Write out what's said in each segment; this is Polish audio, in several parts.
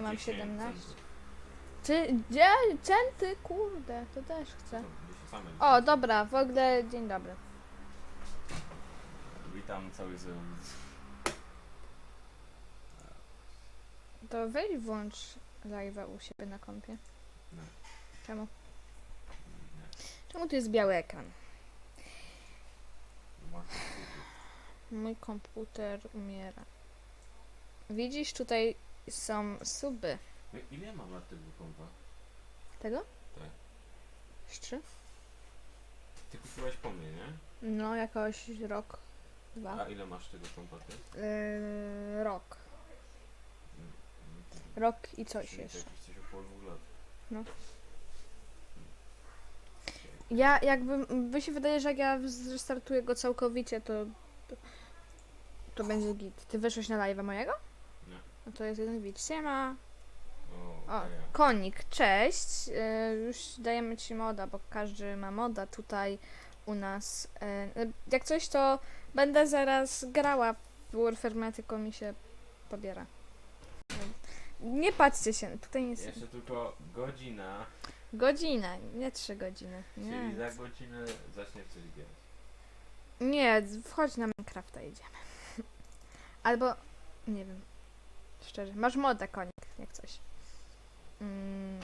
Ja mam 10 17. centów. Ty, gdzie? Centy? Kurde, to też chcę. Same O, dobra, w ogóle dzień dobry. Witam cały zewnątrz. To weź włącz live'a u siebie na kompie. Czemu? Czemu tu jest biały ekran? Masz Mój komputer umiera. Widzisz, tutaj są suby. Ja- Ile mam lat tego kompa? Tego? Tak. Z Trzy? Ty kupiłaś po mnie, nie? No, jakoś rok, dwa. A ile masz tego kompa ty? Yy, rok. Mm, mm, Rok i coś czyli to jeszcze. jakieś coś około dwóch lat. No. Ja jakby, by się wydaje, że jak ja zrestartuję go całkowicie, to, to, to będzie git. Ty wyszłeś na live'a mojego? No to jest jeden widz. Siema. O, konik, cześć. Yy, już dajemy ci moda, bo każdy ma moda tutaj u nas. Yy, jak coś, to będę zaraz grała w Warfare, tylko mi się pobiera. Nie patrzcie się, tutaj nic. Jeszcze tylko godzina, Godzina, nie trzy godziny. czyli Nie. za godzinę zacznie coś grać. Nie, wchodź na Minecrafta idziemy. Albo, nie wiem, szczerze, masz moda konik, jak coś. Mm,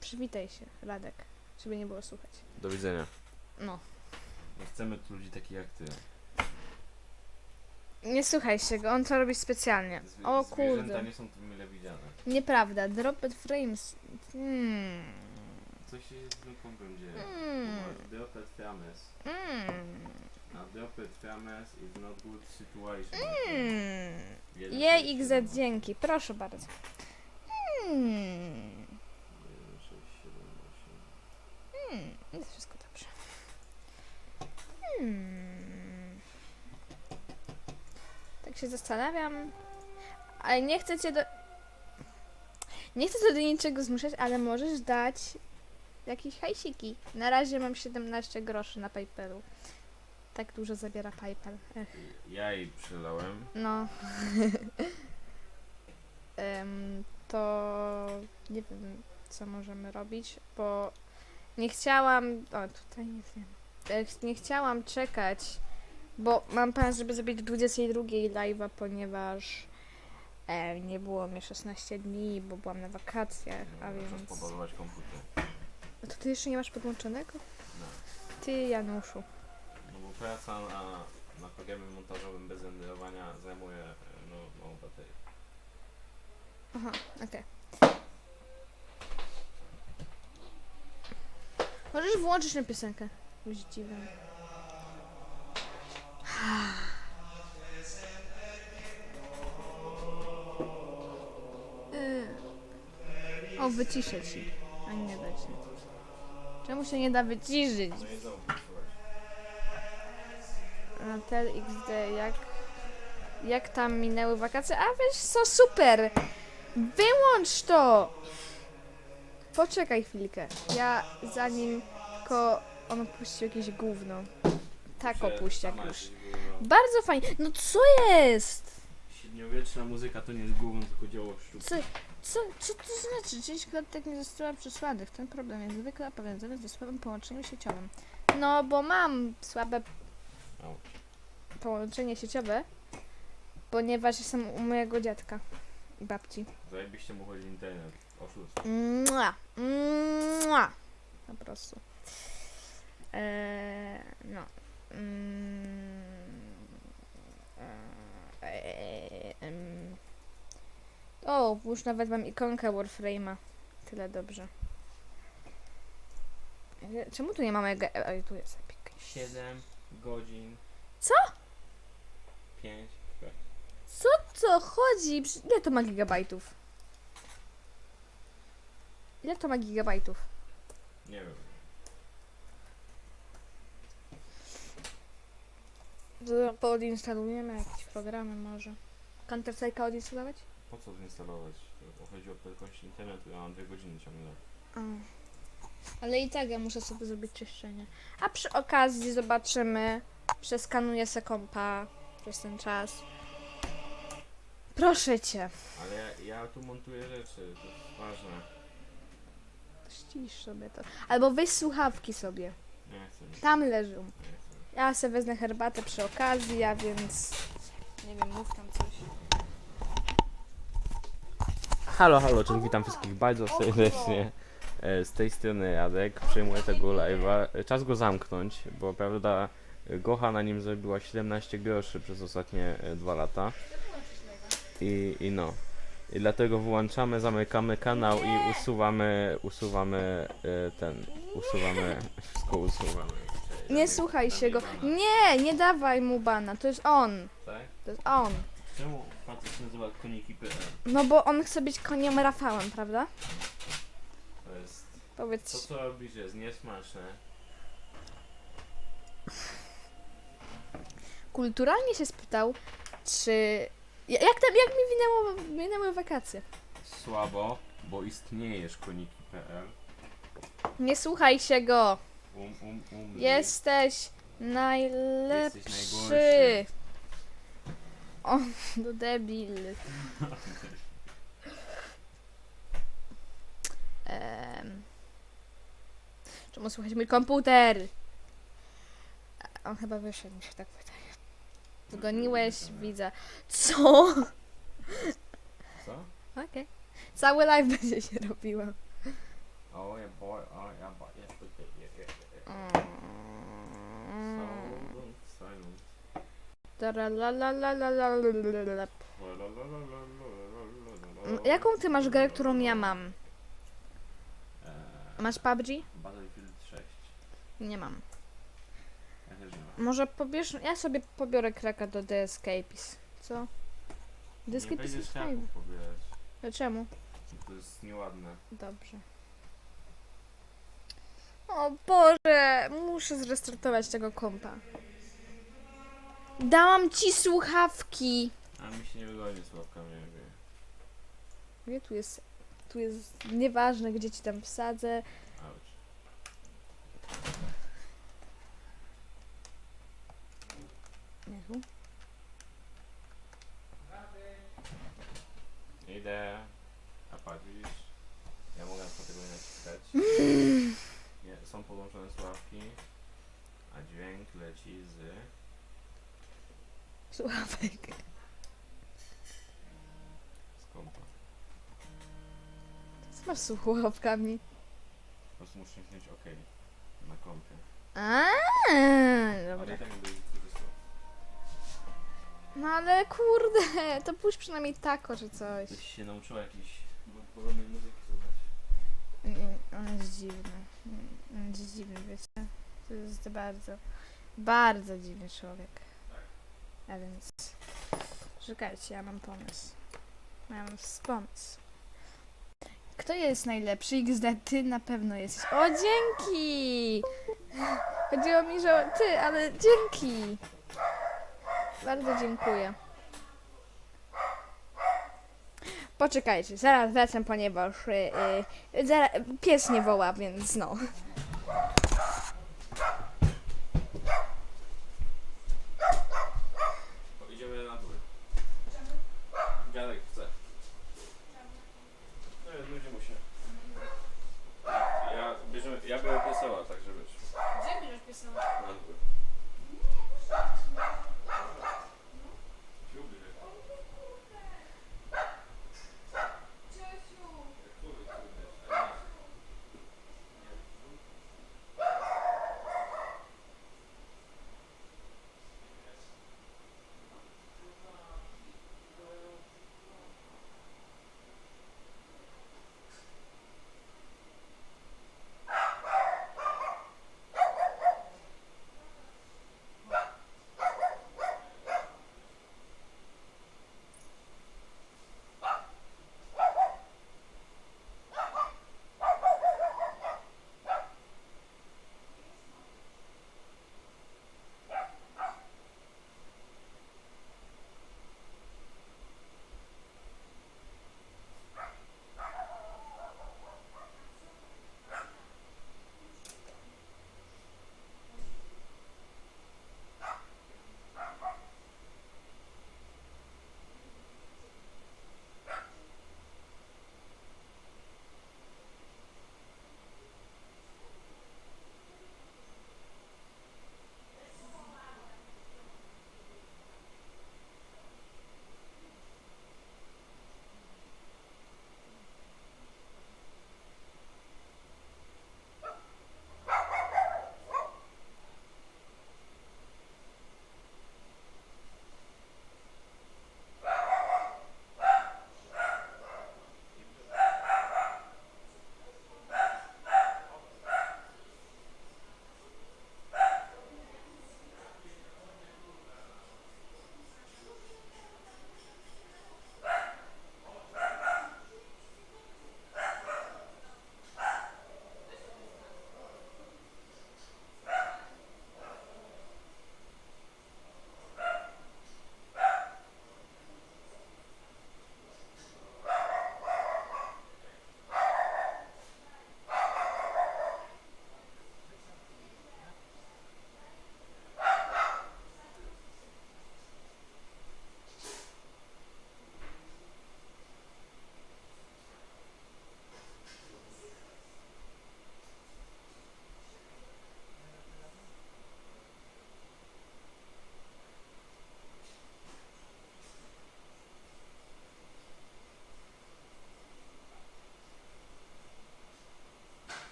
przywitaj się, Radek, żeby nie było słuchać. Do widzenia. No. Nie chcemy tu ludzi takich jak ty. Nie słuchaj się go, on to robi specjalnie. Zwi- O Zwierzęta kurde. nie są tu mile widziane. Nieprawda, dropped frames. Hmm. Co się z tym kompem dzieje? Mm. Masz Dropped frames. Mm. A dropped frames is not good situation. Mm. Jeden, Jej sześć, XZ, siedem, dzięki, proszę bardzo. Hmm. jeden, sześć, siedem, osiem. Hmm, jest wszystko dobrze. Hmm. Tak się zastanawiam. Ale nie chcę cię do... Nie chcę cię do niczego zmuszać, ale możesz dać jakieś hajsiki. Na razie mam 17 groszy na PayPalu. Tak dużo zabiera PayPal. Ech, Ja jej przelałem. no. Em, to nie wiem, co możemy robić, bo nie chciałam. O, tutaj nie wiem. E, ch- Nie chciałam czekać, bo mam plan, żeby zrobić 22 live'a, ponieważ e, nie było mnie 16 dni, bo byłam na wakacjach, a Muszę więc. pobazować komputer. A to ty jeszcze nie masz podłączonego? No. Ty, Januszu. Praca na, na programie montażowym bez renderowania zajmuje no, no baterię. Aha, okej. Możesz włączyć na piosenkę. Dziwną. Y. O, wyciszę ci. A nie da się. Czemu się nie da wyciszyć? No i znowu Natel XD, jak, jak tam minęły wakacje? A wiesz co, super! Wyłącz to! Poczekaj chwilkę. Ja zanim tylko on opuścił jakieś gówno. Tak jak już. Bardzo fajnie. No co jest? Średniowieczna muzyka to nie jest główną, tylko dzieło sztuki. Co, co, co to znaczy? 10 klatek nie została przesłanych. Ten problem jest zwykle powiązany ze słabym połączeniem sieciowym. No, bo mam słabe Au. Połączenie sieciowe, ponieważ jestem u mojego dziadka i babci. Zajebiście mu chodzi internet. Oszustwo. Mua, mua, po prostu. Eee, no. Mm, eee, em. o, już nawet mam ikonkę Warframe'a. Tyle dobrze. E, Czemu tu nie mamy... ge- Oj, tu jest Epic. 7 godzin. Co? 5. Co to chodzi? Przy- Ile to ma gigabajtów? Ile to ma gigabajtów? Nie wiem. To Podinstalujemy jakieś programy może. Counter Strike'a odinstalować? Po co zinstalować? To Chodzi o prędkość internetu, ja mam 2 godziny ciągle. A. Ale i tak ja muszę sobie zrobić czyszczenie. A przy okazji zobaczymy. Przeskanuję se kompa przez ten czas. Proszę cię. Ale ja, ja tu montuję rzeczy, to jest ważne. Ścisz sobie to. Albo weź słuchawki sobie. Nie chcę Tam leżą. chcę. Ja sobie wezmę herbatę przy okazji, a więc... Nie wiem, mów tam coś. Halo, halo, cześć, witam wszystkich bardzo serdecznie. E, Z tej strony Jadek, przejmuję tego live'a. E, Czas go zamknąć, bo prawda Gocha na nim zrobiła 17 groszy przez ostatnie e, dwa lata. I, I no. I dlatego włączamy, zamykamy kanał i usuwamy, usuwamy e, ten, usuwamy, wszystko usuwamy. Nie słuchaj się go. Nie, nie dawaj mu bana, to jest on. Tak? To jest on. Czemu facet się nazywa koniki.pl? No bo on chce być koniem Rafałem, prawda? To jest... To Powiedz. co robisz jest niesmaczne. Kulturalnie się spytał, czy... Ja- Jak tam, jak mi minęło, minęły wakacje? Słabo, bo istniejesz koniki.pl. Nie słuchaj się go. Um, um, um. Jesteś najlepszy. Jesteś najgorszy. O, no debil. Em. Czemu słuchać mój komputer? On chyba wyszedł, mi się tak wydaje. Zgoniłeś, widzę. Co? Co? Okej. Cały live będzie się robiło. Oh yeah boy, oh yeah boy, yeah, yeah, yeah, yeah, yeah. Silent, silent. Taralalalalalalala. Mm, Jaką ty masz grę, którą ja mam? Eee, Masz PUBG? Battlefield 6. Nie mam. Ja też nie mam. Może pobierz. Ja sobie pobiorę kraka do The Escapes. Co? The Nie Escapes będziesz jest fajny. kraków pobierać. Dlaczego? To jest nieładne. Dobrze. O Boże, muszę zrestartować tego kompa. Dałam ci słuchawki. A mi się nie wygodzi sławkami jakby. Gdzie tu jest? Tu jest nieważne, gdzie ci tam wsadzę. Auć. Nie tu. Idę. A patrz, widzisz? Ja mogę na przykład tego nie naciskać. Nie, są podłączone sławki, a dźwięk leci z... Słuchawek. z kompa. Co masz z słuchawkami? Po prostu muszę kliknąć OK na kompie. A, Ale dobra. i tak. No ale kurde, to pójdź przynajmniej tako czy coś. Byś się nauczyła jakiejś podobnej muzyki słuchać. Nie, On jest dziwny. On jest dziwny, wiecie? To jest bardzo, bardzo dziwny człowiek. A więc... Czekajcie, ja mam pomysł. Ja mam pomysł. Kto jest najlepszy? XD, ty na pewno jesteś. O, dzięki! Chodziło mi, że ty, ale dzięki! Bardzo dziękuję. Poczekajcie, zaraz wracam, ponieważ y, y, zaraz, pies nie woła, więc no. Idziemy na dół. Dziadek chce. No jest, nudzi mu się. Ja, bierzemy, ja biorę pieseła, tak żeby Gdzie bierzesz piesa?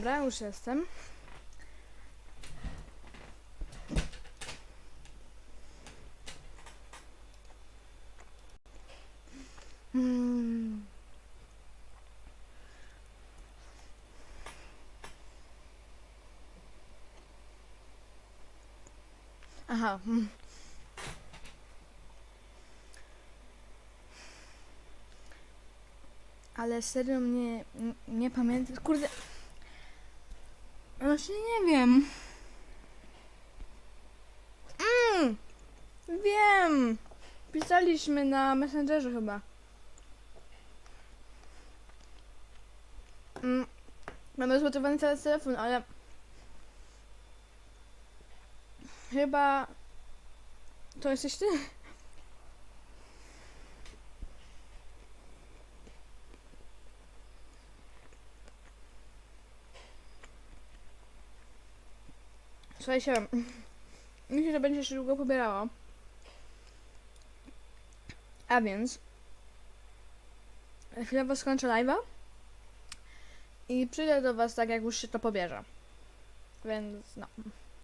Dobra, już jestem. Hmm. Aha. Ale serio mnie n- nie pamiętam. Kurde. Właśnie nie wiem. Mm, wiem. Pisaliśmy na Messengerze chyba. Mm, mamy zgotowany teraz telefon, ale chyba to jesteś ty. Słuchajcie, mi się to będzie jeszcze długo pobierało. A więc chwilowo skończę live'a i przyjdę do was tak jak już się to pobierze. Więc no.